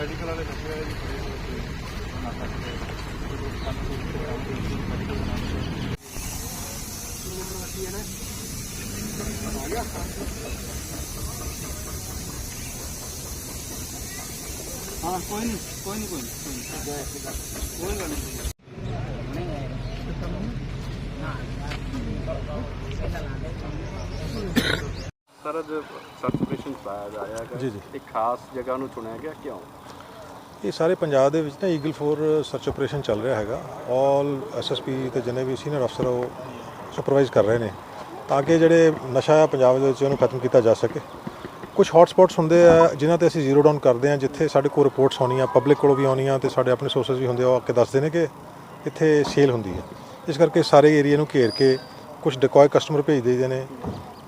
Medical ਵਾਲੇ ਦੱਸਿਆ ਜੀ ਨਾ ਸਕਦੇ ਸਾਨੂੰ ਕੋਈ ਪ੍ਰੋਗਰਾਮ ਦੇ ਮੈਡੀਕਲ ਬਣਾਉਣਾ ਚਾਹੀਦਾ ਹੈ ਨਾ ਆ ਗਿਆ ਕੋਈ ਨਹੀਂ ਕੋਈ ਨਹੀਂ ਕੋਈ ਨਹੀਂ ਕੋਈ ਗੱਲ ਨਹੀਂ ਸਰ ਅੱਜ ਸਰਟੀਫਿਕੇਸ਼ਨ ਪਾਇਆ ਜਾ ਰਿਹਾ ਹੈ ਜੀ, ਜੀ। ਇੱਕ ਖਾਸ ਜਗ੍ਹਾ ਨੂੰ ਚੁਣਿਆ ਗਿਆ ਕਿਉਂ? ਇਹ ਸਾਰੇ ਪੰਜਾਬ ਦੇ ਵਿੱਚ ਨਾ ਈਗਲ 4 ਸਰਚ ਆਪਰੇਸ਼ਨ ਚੱਲ ਰਿਹਾ ਹੈਗਾ। ਆਲ ਐਸਐਸਪੀ ਤੇ ਜਿੰਨੇ ਵੀ ਸੀਨੀਅਰ ਅਫਸਰ ਉਹ ਸੁਪਰਵਾਈਜ਼ ਕਰ ਰਹੇ ਨੇ ਤਾਂ ਕਿ ਜਿਹੜੇ ਨਸ਼ਾ ਆ ਪੰਜਾਬ ਦੇ ਵਿੱਚ ਉਹਨੂੰ ਖਤਮ ਕੀਤਾ ਜਾ ਸਕੇ। ਕੁਝ ਹੌਟ ਸਪੌਟਸ ਹੁੰਦੇ ਆ ਜਿਨ੍ਹਾਂ ਤੇ ਅਸੀਂ ਜ਼ੀਰੋ ਡਾਊਨ ਕਰਦੇ ਆ ਜਿੱਥੇ ਸਾਡੇ ਕੋਲ ਰਿਪੋਰਟਸ ਆਉਣੀਆਂ ਪਬਲਿਕ ਕੋਲੋਂ ਵੀ ਆਉਣੀਆਂ ਤੇ ਸਾਡੇ ਆਪਣੇ ਸੋਰਸਸ ਵੀ ਹੁੰਦੇ ਆ, ਉਹ ਆ ਕੇ ਦੱਸਦੇ ਨੇ ਕਿ ਇੱਥੇ ਸੇਲ ਹੁੰਦੀ ਹੈ। ਇਸ ਕਰਕੇ ਸਾਰੇ ਏਰੀਆ ਨੂੰ ਘੇਰ ਕੇ ਕੁਝ ਡਿਕੋਏ ਕਸਟਮਰ ਭੇਜ ਦੇਈਦੇ ਨੇ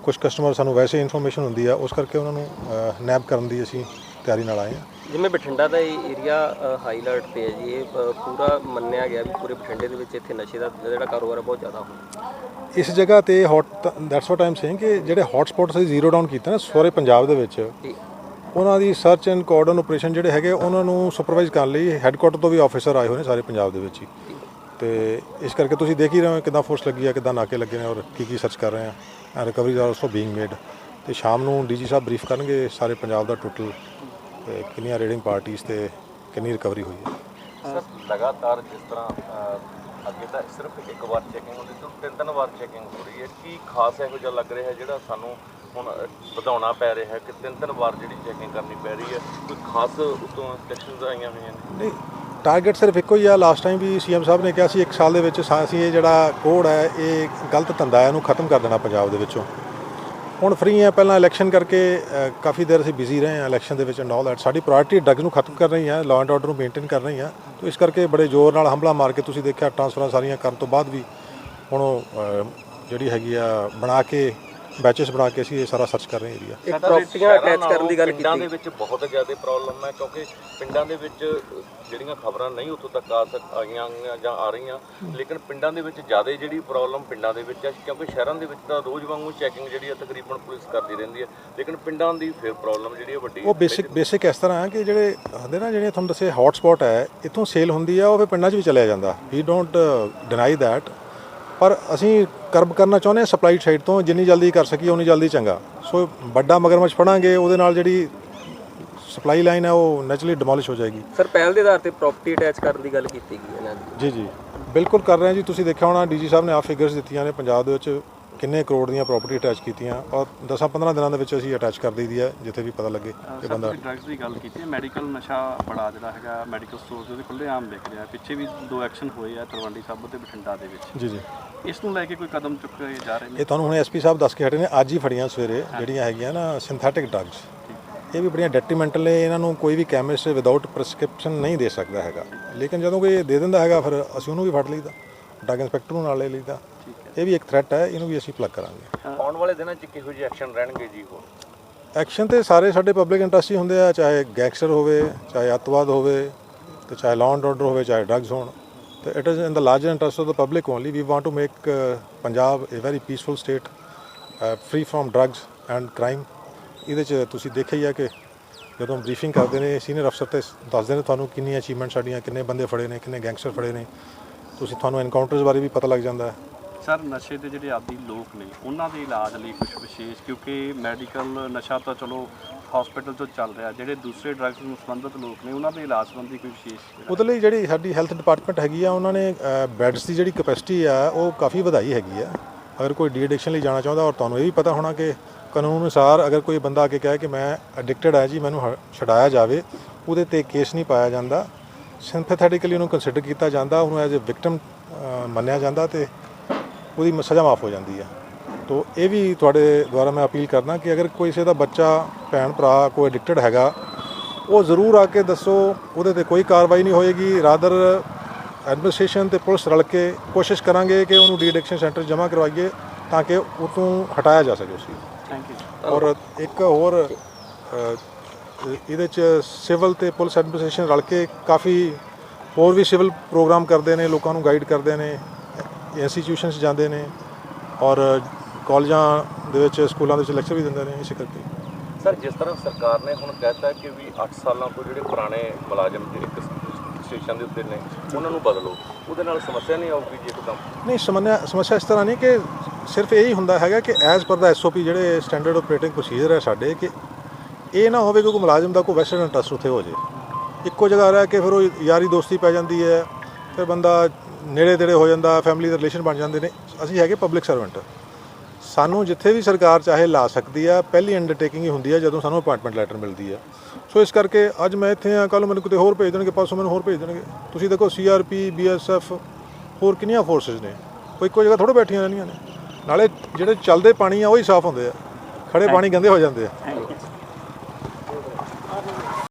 ਕੁਝ ਕਸਟਮਰ ਸਾਨੂੰ ਵੈਸੇ ਇਨਫੋਰਮੇਸ਼ਨ ਹੁੰਦੀ ਆ, ਉਸ ਕਰਕੇ ਉਹਨਾਂ ਨੂੰ ਨੈਬ ਕਰਨ ਦੀ ਅਸੀਂ ਤਿਆਰੀ ਨਾਲ ਆਏ ਆ ਜਿਵੇਂ ਬਠਿੰਡਾ ਦਾ ਇਹ ਏਰੀਆ ਹਾਈਲਾਈਟ ਤੇ ਹੈ ਜੀ ਇਹ ਅ, ਪੂਰਾ ਮੰਨਿਆ ਗਿਆ ਵੀ ਪੂਰੇ ਬਠਿੰਡੇ ਦੇ ਵਿੱਚ ਇੱਥੇ ਨਸ਼ੇ ਦਾ ਜਿਹੜਾ ਕਾਰੋਬਾਰ ਹੈ ਬਹੁਤ ਜ਼ਿਆਦਾ ਹੁੰਦਾ ਇਸ ਜਗ੍ਹਾ ਤੇ hot that's what I'm saying ਕਿ ਜਿਹੜੇ ਹੌਟ ਸਪੌਟਸ ਅਸੀਂ ਜ਼ੀਰੋ ਡਾਊਨ ਕੀਤਾ ਨਾ ਸਾਰੇ ਪੰਜਾਬ ਦੇ ਵਿੱਚ ਜੀ। ਉਹਨਾਂ ਦੀ ਸਰਚ ਐਂਡ ਕੋਆਰਡਨ ਆਪਰੇਸ਼ਨ ਜਿਹੜੇ ਹੈਗੇ ਉਹਨਾਂ ਨੂੰ ਸੁਪਰਵਾਈਜ਼ ਕਰਨ ਲਈ ਹੈੱਡਕੁਆਟਰ ਤੋਂ ਵੀ ਆਫੀਸਰ ਆਏ ਹੋਏ ਨੇ ਸਾਰੇ ਪੰਜਾਬ ਦੇ ਵਿੱਚ ਹੀ। ਤੇ ਇਸ ਕਰਕੇ ਤੁਸੀਂ ਦੇਖ ਹੀ ਰਹੇ ਹੋ ਕਿਦਾਂ ਫੋਰਸ ਲੱਗੀ ਆ ਕਿਦਾਂ ਨਾਕੇ ਲੱਗੇ ਨੇ ਔਰ ਕੀ ਕੀ ਸਰਚ ਕਰ ਰਹੇ ਆ। Recoveries are also being made ਤੇ ਸ਼ਾਮ ਨੂੰ ਡੀਜੀ ਸਾਹਿਬ ਬਰੀਫ ਕਰਨਗੇ ਸਾਰੇ ਪੰਜਾਬ ਦਾ ਟੋਟਲ ਤੇ ਕਿੰਨੀਆਂ ਰੇਡਿੰਗ ਪਾਰਟੀਆਂ ਤੇ ਕਿੰਨੀ ਰਿਕਵਰੀ ਹੋਈ ਹੈ? ਸਰ ਲਗਾਤਾਰ ਜਿਸ ਤਰ੍ਹਾਂ ਅਹ, ਅੱਗੇ ਤਾਂ ਸਿਰਫ ਇੱਕ ਵਾਰ ਚੈਕਿੰਗ ਹੁੰਦੀ ਸੀ ਹੁਣ ਤਿੰਨ ਤਿੰਨ ਵਾਰ ਚੈਕਿੰਗ ਹੋ ਰਹੀ ਹੈ। ਕੀ ਖਾਸ ਇਹੋ ਜਿਹਾ ਲੱਗ ਰਿਹਾ ਹੈ ਜਿਹੜਾ ਸਾਨੂੰ ਹੁਣ ਅਹ, ਵਧਾਉਣਾ ਪੈ ਰਿਹਾ ਹੈ ਕਿ ਤਿੰਨ ਤਿੰਨ ਵਾਰ ਜਿਹੜੀ ਚੈਕਿੰਗ ਕਰਨੀ ਪੈ ਰਹੀ ਹੈ? ਕੋਈ ਖਾਸ ਉਤੋਂ ਇੰਸਟਰਕਸ਼ਨਸ ਆਈਆਂ ਹੋਈਆਂ ਨੇ? ਨਹੀਂ ਟਾਰਗੇਟ ਸਿਰਫ ਇੱਕੋ ਹੀ ਆ। ਲਾਸਟ ਟਾਈਮ ਵੀ ਸੀਐਮ ਸਾਹਿਬ ਨੇ ਕਿਹਾ ਸੀ ਇੱਕ ਸਾਲ ਦੇ ਵਿੱਚ ਸਾ- ਅਸੀਂ ਇਹ ਜਿਹੜਾ ਕੋਡ ਹੈ ਇਹ ਗਲਤ ਧੰਦਾ ਹੈ ਇਹਨੂੰ ਖਤਮ ਕਰ ਦੇਣਾ ਪੰਜਾਬ ਦੇ ਵਿੱਚੋਂ। ਹੁਣ ਫ੍ਰੀ ਹੈ ਪਹਿਲਾਂ ਇਲੈਕਸ਼ਨ ਕਰਕੇ ਕਾਫੀ ਦੇਰ ਅਸੀਂ ਬਿਜ਼ੀ ਰਹੇ ਹਾਂ ਇਲੈਕਸ਼ਨ ਦੇ ਵਿੱਚ ਐਂਡ ਆਲ ਦੈਟ ਸਾਡੀ ਪ੍ਰਾਇੋਰਟੀ ਡਰੱਗਸ ਨੂੰ ਖਤਮ ਕਰ ਰਹੀ ਹੈ ਲਾਅ ਐਂਡ ਆਰਡਰ ਨੂੰ ਮੇਨਟੇਨ ਕਰ ਰਹੀ ਹੈ ਤੇ ਇਸ ਕਰਕੇ ਬੜੇ ਜ਼ੋਰ ਨਾਲ ਹਮਲਾ ਮਾਰ ਕੇ ਤੁਸੀਂ ਦੇਖਿਆ ਟ੍ਰਾਂਸਫਰਾਂ ਸਾਰੀਆਂ ਕਰਨ ਤੋਂ ਬਾਅਦ ਵੀ ਹੁਣ ਉਹ, ਜਿਹੜੀ ਹੈਗੀ ਆ ਬਣਾ ਕੇ ਬੈਚਸ ਬਣਾ ਕੇ ਅਸੀਂ ਇਹ ਸਾਰਾ ਸਰਚ ਕਰ ਰਹੇ ਹਾਂ ਏਰੀਆ ਇੱਕ ਪ੍ਰਾਪਰਟੀਆਂ ਅਟੈਚ ਕਰਨ ਦੀ ਗੱਲ ਪਿੰਡਾਂ ਦੇ ਕੀਤੀ ਵਿੱਚ ਬਹੁਤ ਜ਼ਿਆਦਾ ਪ੍ਰੋਬਲਮ ਹੈ ਕਿਉਂਕਿ ਪਿੰਡਾਂ ਦੇ ਵਿੱਚ ਜਿਹੜੀਆਂ ਖਬਰਾਂ ਨਹੀਂ ਉੱਥੋਂ ਤੱਕ ਆ ਸਕ ਆਈਆਂ ਜਾਂ ਆ ਰਹੀਆਂ ਲੇਕਿਨ ਪਿੰਡਾਂ ਦੇ ਵਿੱਚ ਜ਼ਿਆਦਾ ਜਿਹੜੀ ਪ੍ਰੋਬਲਮ ਪਿੰਡਾਂ ਦੇ ਵਿੱਚ ਹੈ ਕਿਉਂਕਿ ਸ਼ਹਿਰਾਂ ਦੇ ਵਿੱਚ ਤਾਂ ਰੋਜ਼ ਵਾਂਗੂ ਚੈਕਿੰਗ ਜਿਹੜੀ ਹੈ ਤਕਰੀਬਨ ਪੁਲਿਸ ਕਰਦੀ ਰਹਿੰਦੀ ਹੈ ਲੇਕਿਨ ਪਿੰਡਾਂ ਦੀ ਫਿਰ ਪ੍ਰੋਬਲਮ ਜਿਹੜੀ ਹੈ ਵੱਡੀ ਉਹ ਬੇਸਿਕ ਬੇਸਿਕ ਇਸ ਤਰ੍ਹਾਂ ਹੈ ਕਿ ਜਿਹੜੇ ਹੁੰਦੇ ਨਾ ਜਿਹੜੇ ਤੁਹਾਨੂੰ ਦੱਸੇ ਹੌਟ ਸਪੌਟ ਹੈ ਇੱਥੋਂ ਸੇਲ ਹੁੰਦੀ ਆ ਉਹ ਫਿਰ ਪਿੰਡਾਂ 'ਚ ਵੀ ਚਲਿਆ ਜਾਂਦਾ। ਵੀ ਡੋਂਟ ਡਿਨਾਈ ਥੈਟ ਪਰ ਅਸੀਂ ਕਰਬ ਕਰਨਾ ਚਾਹੁੰਦੇ ਹਾਂ ਸਪਲਾਈ ਸਾਈਡ ਤੋਂ ਜਿੰਨੀ ਜਲਦੀ ਕਰ ਸਕੀਏ ਉਨੀ ਜਲਦੀ ਚੰਗਾ। ਸੋ ਵੱਡਾ ਮਗਰਮੱਛ ਫੜਾਂਗੇ ਉਹਦੇ ਨਾਲ ਜਿਹੜੀ ਸਪਲਾਈ ਲਾਈਨ ਹੈ ਉਹ ਨੈਚੁਰਲੀ ਡਿਮੋਲਿਸ਼ ਹੋ ਜਾਏਗੀ। ਸਰ ਪਹਿਲ ਦੇ ਆਧਾਰ ਤੇ ਪ੍ਰਾਪਰਟੀ ਅਟੈਚ ਕਰਨ ਦੀ ਗੱਲ ਕੀਤੀ ਗਈ ਇਹਨਾਂ ਦੀ ਜੀ? ਜੀ ਬਿਲਕੁਲ ਕਰ ਰਹੇ ਹਾਂ ਜੀ। ਤੁਸੀਂ ਦੇਖਿਆ ਹੋਣਾ ਡੀਜੀ ਸਾਹਿਬ ਨੇ ਆ ਫਿਗਰਸ ਦਿੱਤੀਆਂ ਨੇ ਪੰਜਾਬ ਦੇ ਵਿੱਚ। ਕਿੰਨੇ ਕਰੋੜ ਦੀਆਂ ਪ੍ਰਾਪਰਟੀ ਅਟੈਚ ਕੀਤੀਆਂ ਔਰ 10-15 ਦਿਨਾਂ ਦੇ ਵਿੱਚ ਅਸੀਂ ਅਟੈਚ ਕਰ ਦਈਦੀ ਹੈ ਜਿੱਥੇ ਵੀ ਪਤਾ ਲੱਗੇ ਕਿ ਬੰਦਾ ਡਰੱਗਸ ਦੀ ਗੱਲ ਕੀਤੀ ਹੈ ਮੈਡੀਕਲ ਨਸ਼ਾ ਬੜਾ ਜਿਹੜਾ ਹੈਗਾ ਮੈਡੀਕਲ ਸਟੋਰਸ ਉਹਦੇ ਖੁੱਲੇ ਆਮ ਵਿਕ ਰਿਹਾ। ਪਿੱਛੇ ਵੀ ਦੋ ਐਕਸ਼ਨ ਹੋਏ ਆ ਤਲਵੰਡੀ ਸਾਬੋ ਤੇ ਬਠਿੰਡਾ ਦੇ ਵਿੱਚ। ਜੀ ਜੀ। ਇਸ ਨੂੰ ਲੈ ਕੇ ਕੋਈ ਕਦਮ ਚੁੱਕੇ ਜਾ ਰਹੇ ਨੇ? ਇਹ ਤੁਹਾਨੂੰ ਹੁਣ ਐਸਪੀ ਸਾਹਿਬ ਦੱਸ ਕੇ ਹਟੇ ਨੇ ਅੱਜ ਹੀ ਫੜੀਆਂ ਸਵੇਰੇ ਜਿਹੜੀਆਂ ਹੈਗੀਆਂ ਨਾ ਸਿੰਥੈਟਿਕ ਡਰੱਗਸ ਇਹ ਵੀ ਬੜੀਆਂ ਡੈਟਰੀਮੈਂਟਲ ਨੇ ਇਹਨਾਂ ਨੂੰ ਕੋਈ ਵੀ ਕੈਮਿਸਟ ਵਿਦਆਊਟ ਪ੍ਰੈਸਕ੍ਰਿਪਸ਼ਨ ਨਹੀਂ ਦੇ ਸਕਦਾ ਹੈਗਾ। ਲੇਕਿਨ ਜਦੋਂ ਕੋਈ ਦੇ ਦਿੰਦਾ ਹੈਗਾ ਫਿਰ ਅਸੀਂ ਉਹਨੂੰ ਵੀ ਫੜ ਲਈਦਾ ਡਰੱਗ ਇੰਸਪੈਕਟਰ ਨੂੰ ਨਾਲ ਲੈ ਲਈਦਾ। ਇਹ ਵੀ ਇੱਕ ਥ੍ਰੈਟ ਹੈ ਇਹਨੂੰ ਵੀ ਅਸੀਂ ਪਲੱਗ ਕਰਾਂਗੇ। ਆਉਣ ਵਾਲੇ ਦਿਨਾਂ 'ਚ ਕਿਹੋ ਜਿਹੇ ਐਕਸ਼ਨ ਰਹਿਣਗੇ ਜੀ ਹੋਰ? ਐਕਸ਼ਨ ਤੇ ਸਾਰੇ ਸਾਡੇ ਪਬਲਿਕ ਇੰਟਰਸਟ ਹੀ ਹੁੰਦੇ ਆ ਚਾਹੇ ਗੈਂਗਸਟਰ ਹੋਵੇ ਚਾਹੇ ਅੱਤਵਾਦ ਹੋਵੇ ਤੇ ਚਾਹੇ ਲਾਅ ਐਂਡ ਆਰਡਰ ਹੋਵੇ ਚਾਹੇ ਡਰੱਗਸ ਹੋਣ। ਤੇ it is in the larger interest of the public only we want to make Punjab a very peaceful state free from drugs and crime ਇਹਦੇ ਚ ਤੁਸੀਂ ਦੇਖਿਆ ਹੀ ਆ ਕਿ ਜਦੋਂ ਬਰੀਫਿੰਗ ਕਰਦੇ ਨੇ ਸੀਨੀਅਰ ਅਫਸਰ ਤੇ ਦੱਸਦੇ ਨੇ ਤੁਹਾਨੂੰ ਕਿੰਨੀ ਅਚੀਵਮੈਂਟ ਸਾਡੀਆਂ ਕਿੰਨੇ ਬੰਦੇ ਫੜੇ ਨੇ ਕਿੰਨੇ ਗੈਂਗਸਟਰ ਫੜੇ ਨੇ। ਤੁਸੀਂ ਤੁਹਾਨੂੰ ਐਨਕਾਊਂਟਰਸ ਬਾਰੇ ਵੀ ਪਤਾ ਲੱਗ ਜਾਂਦਾ ਹੈ। ਸਰ, ਨਸ਼ੇ ਦੇ ਜਿਹੜੇ ਆਦੀ ਲੋਕ ਨੇ, ਉਹਨਾਂ ਦੇ ਇਲਾਜ ਲਈ ਕੁਝ ਵਿਸ਼ੇਸ਼, ਕਿਉਂਕਿ ਮੈਡੀਕਲ ਨਸ਼ਾ ਤਾਂ ਚਲੋ ਹਸਪੀਟਲ ਤੋਂ ਚੱਲ ਰਿਹਾ, ਜਿਹੜੇ ਦੂਸਰੇ ਡਰੱਗਸ ਨੂੰ ਸੰਬੰਧਿਤ ਲੋਕ ਨੇ, ਉਹਨਾਂ ਦੇ ਇਲਾਜ ਸੰਬੰਧੀ ਕੋਈ ਵਿਸ਼ੇਸ਼ ਉਹਦੇ ਲਈ ਜਿਹੜੀ ਸਾਡੀ ਹੈਲਥ ਡਿਪਾਰਟਮੈਂਟ ਹੈਗੀ ਆ, ਉਹਨਾਂ ਨੇ ਬੈੱਡਸ ਦੀ ਜਿਹੜੀ ਕਪੈਸਿਟੀ ਆ, ਉਹ ਕਾਫੀ ਵਧਾਈ ਹੈਗੀ ਆ। ਅਗਰ ਕੋਈ ਡੀ ਐਡਿਕਸ਼ਨ ਲਈ ਜਾਣਾ ਚਾਹੁੰਦਾ, ਔਰ ਤੁਹਾਨੂੰ ਇਹ ਵੀ ਪਤਾ ਹੋਣਾ ਕਿ ਕਾਨੂੰਨ ਅਨੁਸਾਰ ਅਗਰ ਕੋਈ ਬੰਦਾ ਆ ਕੇ ਕਹੇ ਕਿ ਮੈਂ ਐਡਿਕਟਡ ਹੈ ਜੀ, ਮੈਨੂੰ ਹ- ਛਡਾਇਆ ਜਾਵੇ, ਉਹਦੇ ਤੇ ਕੇਸ ਨਹੀਂ ਪਾਇਆ ਜਾਂਦਾ। ਸਿੰਥੈਟਿਕਲੀ ਉਹਨੂੰ ਕੰਸੀਡਰ ਕੀਤਾ ਜਾਂਦਾ, ਉਹਨੂੰ ਐਜ਼ ਅ ਵਿਕਟਮ ਮੰਨਿਆ ਜਾਂਦਾ ਤੇ ਉਹਦੀ ਸਜ਼ਾ ਮਾਫ ਹੋ ਜਾਂਦੀ ਹੈ। ਤੋ ਇਹ ਵੀ ਤੁਹਾਡੇ ਦੁਆਰਾ ਮੈਂ ਅਪੀਲ ਕਰਦਾ ਕਿ ਅਗਰ ਕੋਈ ਕਿਸੇ ਦਾ ਬੱਚਾ ਭੈਣ ਭਰਾ ਕੋਈ ਐਡਿਕਟਡ ਹੈਗਾ ਉਹ ਜ਼ਰੂਰ ਆ ਕੇ ਦੱਸੋ ਉਹਦੇ ਤੇ ਕੋਈ ਕਾਰਵਾਈ ਨਹੀਂ ਹੋਏਗੀ ਰਾਦਰ ਐਡਮਿਨਿਸਟ੍ਰੇਸ਼ਨ ਤੇ ਪੁਲਿਸ ਰਲ ਕੇ ਕੋਸ਼ਿਸ਼ ਕਰਾਂਗੇ ਕਿ ਉਹਨੂੰ ਡੀ ਐਡਿਕਸ਼ਨ ਸੈਂਟਰ ਜਮ੍ਹਾਂ ਕਰਵਾਈਏ ਤਾਂ ਕਿ ਉਹ ਤੋਂ ਹਟਾਇਆ ਜਾ ਸਕੇ ਉਸ ਚੀਜ਼ ਨੂੰ। ਥੈਂਕ ਯੂ ਔਰ ਇੱਕ ਹੋਰ ਇਹਦੇ ਚ ਸਿਵਲ ਤੇ ਪੁਲਿਸ ਐਡਮਿਨਿਸਟ੍ਰੇਸ਼ਨ ਰਲ ਕੇ ਕਾਫੀ ਹੋਰ ਵੀ ਸਿਵਲ ਪ੍ਰੋਗਰਾਮ ਕਰਦੇ ਨੇ ਲੋਕਾਂ ਨੂੰ ਗਾਈਡ ਕਰਦੇ ਨੇ। ਇੰਸਟੀਟਿਊਸ਼ਨਸ ਜਾਂਦੇ ਨੇ ਔਰ ਕਾਲਜਾਂ ਦੇ ਵਿੱਚ ਸਕੂਲਾਂ ਦੇ ਵਿੱਚ ਲੈਕਚਰ ਵੀ ਦਿੰਦੇ ਨੇ ਇਸੇ ਕਰਕੇ। ਸਰ ਜਿਸ ਤਰ੍ਹਾਂ ਸਰਕਾਰ ਨੇ ਹੁਣ ਕਹਿਤਾ ਕਿ ਵੀ 8 ਸਾਲਾਂ ਤੋਂ ਜਿਹੜੇ ਪੁਰਾਣੇ ਮੁਲਾਜ਼ਮ ਜਿਹੜੇ ਇੱਕ ਸਟੇਸ਼ਨ ਦੇ ਉੱਤੇ ਨੇ ਉਹਨਾਂ ਨੂੰ ਬਦਲੋ ਉਹਦੇ ਨਾਲ ਸਮੱਸਿਆ ਨਹੀਂ ਆਊਗੀ ਜੇ ਕੋਈ ਕੰਮ ਨਹੀਂ ਸਮੱਸਿਆ ਸਮੱਸਿਆ ਇਸ ਤਰ੍ਹਾਂ ਨਹੀਂ ਕਿ ਸਿਰਫ ਇਹ ਹੀ ਹੁੰਦਾ ਹੈਗਾ ਕਿ ਐਜ਼ ਪਰ ਦਾ ਐਸਓਪੀ ਜਿਹੜੇ ਸਟੈਂਡਰਡ ਆਪਰੇਟਿੰਗ ਪ੍ਰੋਸੀਜਰ ਹੈ ਸਾਡੇ ਕਿ ਇਹ ਨਾ ਹੋਵੇ ਕਿ ਕੋਈ ਮੁਲਾਜ਼ਮ ਦਾ ਕੋਈ ਵੈਸਟਰਨ ਇੰਟਰਸਟ ਉੱਥੇ ਹੋ ਜੇ। ਇੱਕੋ ਜਗ੍ਹਾ ਰਹਿ ਕੇ ਫਿਰ ਉਹ ਯਾਰੀ ਦੋਸਤੀ ਪੈ ਜਾਂਦੀ ਹੈ ਫਿਰ ਬੰਦਾ ਨੇੜੇ ਤੇੜੇ ਹੋ ਜਾਂਦਾ ਫੈਮਿਲੀ ਦੇ ਰਿਲੇਸ਼ਨ ਬਣ ਜਾਂਦੇ ਨੇ। ਅਸੀਂ ਹੈਗੇ ਪਬਲਿਕ ਸਰਵੈਂਟ ਸਾਨੂੰ ਜਿੱਥੇ ਵੀ ਸਰਕਾਰ ਚਾਹੇ ਲਾ ਸਕਦੀ ਆ ਪਹਿਲੀ ਅੰਡਰਟੇਕਿੰਗ ਹੀ ਹੁੰਦੀ ਆ ਜਦੋਂ ਸਾਨੂੰ ਅਪਾਇੰਟਮੈਂਟ ਲੈਟਰ ਮਿਲਦੀ ਆ। ਸੋ ਇਸ ਕਰਕੇ ਅੱਜ ਮੈਂ ਇੱਥੇ ਆ ਕੱਲ ਮੈਨੂੰ ਕਿਤੇ ਹੋਰ ਭੇਜ ਦੇਣਗੇ ਪਰਸੋਂ ਮੈਨੂੰ ਹੋਰ ਭੇਜ ਦੇਣਗੇ। ਤੁਸੀਂ ਦੇਖੋ ਸੀਆਰਪੀ ਬੀਐਸਐਫ ਹੋਰ ਕਿੰਨੀਆਂ ਫੋਰਸਸ ਨੇ। ਕੋਈ ਇੱਕੋ ਜਗ੍ਹਾ ਥੋੜਾ ਬੈਠੀਆਂ ਰਹਿੰਦੀਆਂ ਨੇ। ਨਾਲੇ ਜਿਹੜੇ ਚੱਲਦੇ ਪਾਣੀ ਆ ਉਹ ਹੀ ਸਾਫ਼ ਹੁੰਦੇ ਆ। ਖੜੇ ਪਾਣੀ ਗੰਦੇ ਹੋ ਜਾਂਦੇ ਆ।